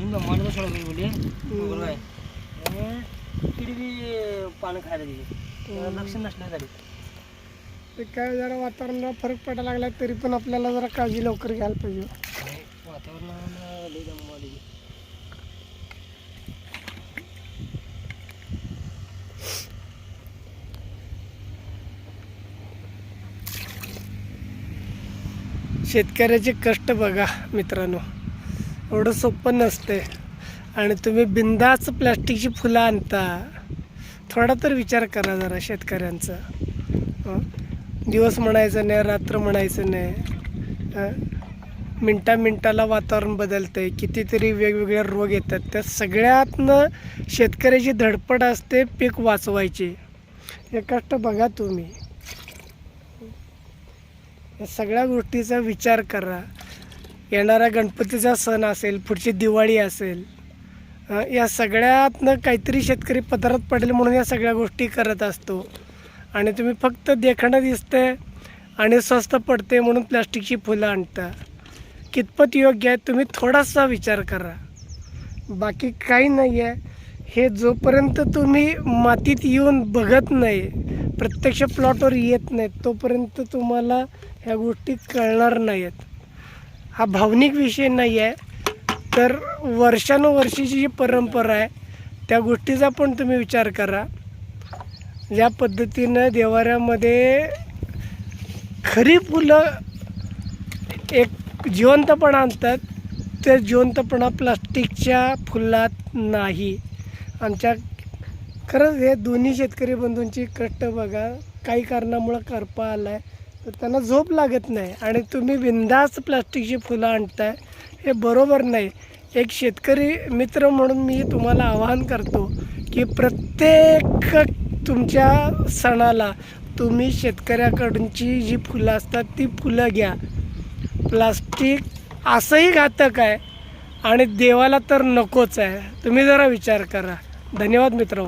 अजून ब्रह्मांड सोडा बोलले बरोबर आहे बी पानं खायला दिली लक्ष नसलं झाली ते काय जरा वातावरणाला फरक पडायला लागला तरी पण आपल्याला जरा काळजी लवकर घ्यायला पाहिजे लई आली शेतकऱ्याचे कष्ट बघा मित्रांनो. एवढं सोपं नसते आणि तुम्ही बिंदाच प्लॅस्टिकची फुलं आणता. थोडा तर विचार करा जरा शेतकऱ्यांचा. दिवस म्हणायचं नाही रात्र म्हणायचं नाही. मिनटा मिनटाला वातावरण बदलतंय. कितीतरी वेगवेगळे रोग येतात. त्या सगळ्यातनं शेतकऱ्याची धडपड असते पीक वाचवायची. हे कष्ट बघा तुम्ही. या सगळ्या गोष्टीचा विचार करा. येणारा गणपतीचा सण असेल पुढची दिवाळी असेल या सगळ्यातनं काहीतरी शेतकरी पदरात पडेल म्हणून या सगळ्या गोष्टी करत असतो. आणि तुम्ही फक्त देखणं दिसते आणि स्वस्त पडते म्हणून प्लॅस्टिकची फुलं आणता. कितपत योग्य आहे तुम्ही थोडासा विचार करा. बाकी काही नाही आहे हे जोपर्यंत तुम्ही मातीत येऊन बघत नाही प्रत्यक्ष प्लॉटवर येत नाही तोपर्यंत तुम्हाला ह्या गोष्टी कळणार नाहीत. हा भावनिक विषय नाही आहे. तर वर्षानुवर्षीची जी परंपरा आहे त्या गोष्टीचा पण तुम्ही विचार करा. ज्या पद्धतीनं देवाऱ्यामध्ये खरी फुलं एक जिवंतपणा आणतात ते जिवंतपणा प्लास्टिकच्या फुलात नाही. आमच्या खरंच हे दोन्ही शेतकरी बंधूंची कष्ट बघा. काही कारणामुळं करपा आला आहे तर त्यांना झोप लागत नाही आणि तुम्ही बिंदास प्लास्टिकची फुलं आणताय हे बरोबर नाही. एक शेतकरी मित्र म्हणून मी तुम्हाला आवाहन करतो की प्रत्येक तुमच्या सणाला तुम्ही शेतकऱ्याकडूनची जी फुलं असतात ती फुलं घ्या. प्लास्टिक असंही घातक आहे आणि देवाला तर नकोच आहे. तुम्ही जरा विचार करा. धन्यवाद मित्र